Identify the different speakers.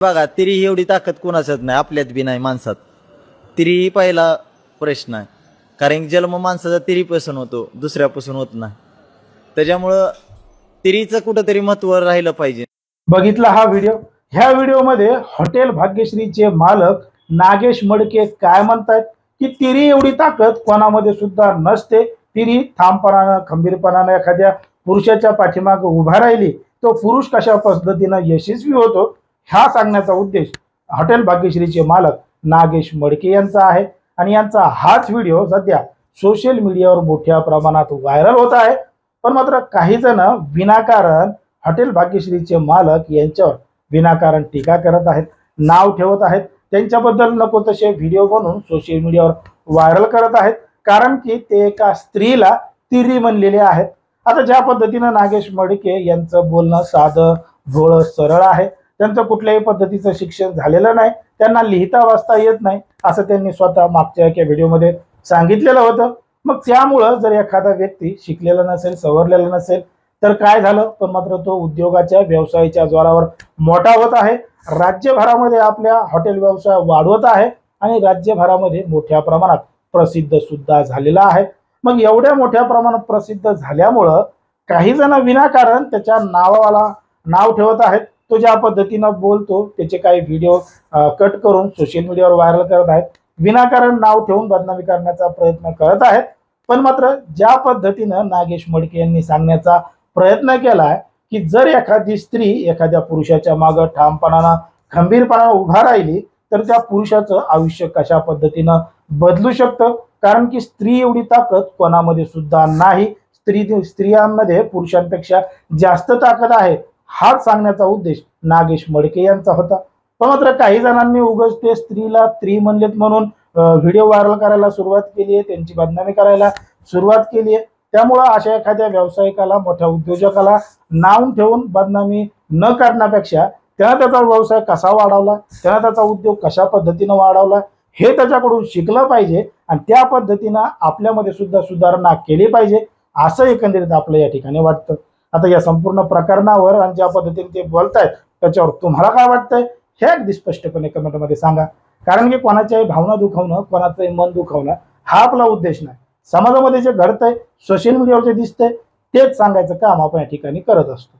Speaker 1: बघा तिरी एवढी ताकद कोणाच्यात नाही? आपल्यात बी नाही माणसात. तिरी ही पहिला प्रश्न आहे. कारण जन्म माणसाचा तिरीपासून होतो दुसऱ्यापासून होत नाही. त्याच्यामुळं तिरीचं कुठंतरी महत्त्व राहिलं पाहिजे.
Speaker 2: बघितला हा व्हिडिओ? ह्या व्हिडिओमध्ये हॉटेल भाग्यश्रीचे मालक नागेश मडके काय म्हणतायत? की तिरी एवढी ताकद कोणामध्ये सुद्धा नसते. तिरी ठामपणानं खंबीरपणानं एखाद्या पुरुषाच्या पाठीमागे उभा राहिली तो पुरुष कशा पद्धतीनं यशस्वी होतो ह्या सांगण्याचा उद्देश हॉटेल भाग्यश्रीचे मालक नागेश मडके यांचा आहे. आणि यांचा हाच व्हिडिओ सध्या सोशल मीडियावर मोठ्या प्रमाणात व्हायरल होत आहे. पण मात्र काही जण विनाकारण हॉटेल भाग्यश्रीचे मालक यांच्यावर विनाकारण टीका करत आहेत नाव ठेवत आहेत. त्यांच्याबद्दल नको तसे व्हिडिओ बनवून सोशल मीडियावर व्हायरल करत आहेत. कारण की ते एका स्त्रीला तिरी म्हणलेले आहेत. आता ज्या पद्धतीनं नागेश मडके यांचं बोलणं साधं भोळं सरळ आहे त्यांचं कुठल्याही पद्धतीचं शिक्षण झालेलं नाही. त्यांना लिहिता वाचता येत नाही असं त्यांनी स्वतः मागच्या एका व्हिडिओमध्ये सांगितलेलं होतं. मग त्यामुळं जर एखादा व्यक्ती शिकलेला नसेल सवरलेला नसेल तर काय झालं? पण मात्र तो उद्योगाच्या व्यवसायाच्या जोरावर मोठा होत आहे. राज्यभरामध्ये आपल्या हॉटेल व्यवसाय वाढवत आहे आणि राज्यभरामध्ये मोठ्या प्रमाणात प्रसिद्ध सुद्धा झालेला आहे. मग एवढ्या मोठ्या प्रमाणात प्रसिद्ध झाल्यामुळं काही जण विनाकारण त्याच्या नावाला नाव ठेवत आहेत. तो ज्या पद्धतीनं बोलतो त्याचे काही व्हिडिओ कट करून सोशल मीडियावर व्हायरल करत आहेत. विनाकारण नाव ठेवून बदनामी करण्याचा प्रयत्न करत आहेत. पण मात्र ज्या पद्धतीनं नागेश मडके यांनी सांगण्याचा प्रयत्न केलाय की जर एखादी स्त्री एखाद्या पुरुषाच्या मागं ठामपणानं खंबीरपणानं उभा राहिली तर त्या पुरुषाचं आयुष्य कशा पद्धतीनं बदलू शकतं? कारण की स्त्री एवढी ताकद कोणामध्ये सुद्धा नाही. स्त्री स्त्रियांमध्ये पुरुषांपेक्षा जास्त ताकद आहे. हाच सांगण्याचा उद्देश नागेश मडके यांचा होता. पण मात्र काही जणांनी उगच ते स्त्रीला स्त्री म्हणलेत म्हणून व्हिडिओ व्हायरल करायला सुरुवात केली आहे त्यांची बदनामी करायला सुरुवात केली आहे. त्यामुळं अशा एखाद्या व्यावसायिकाला मोठ्या उद्योजकाला नाव ठेवून बदनामी न करण्यापेक्षा त्यानं त्याचा व्यवसाय कसा वाढवला त्यानं त्याचा उद्योग कशा पद्धतीनं वाढवला हे त्याच्याकडून शिकलं पाहिजे आणि त्या पद्धतीनं आपल्यामध्ये सुद्धा सुधारणा केली पाहिजे असं एकंदरीत आपलं या ठिकाणी वाटतं. आता या संपूर्ण प्रकरणावर आणि ज्या पद्धतीने ते बोलतायत त्याच्यावर तुम्हाला काय वाटतंय? हे अगदी स्पष्टपणे कमेंटमध्ये सांगा. कारण की कोणाच्याही भावना दुखवणं कोणाचंही मन दुखवणं हा आपला उद्देश नाही. समाजामध्ये जे घडतंय सोशल मीडियावर जे दिसतंय तेच सांगायचं काम आपण या ठिकाणी करत असतो.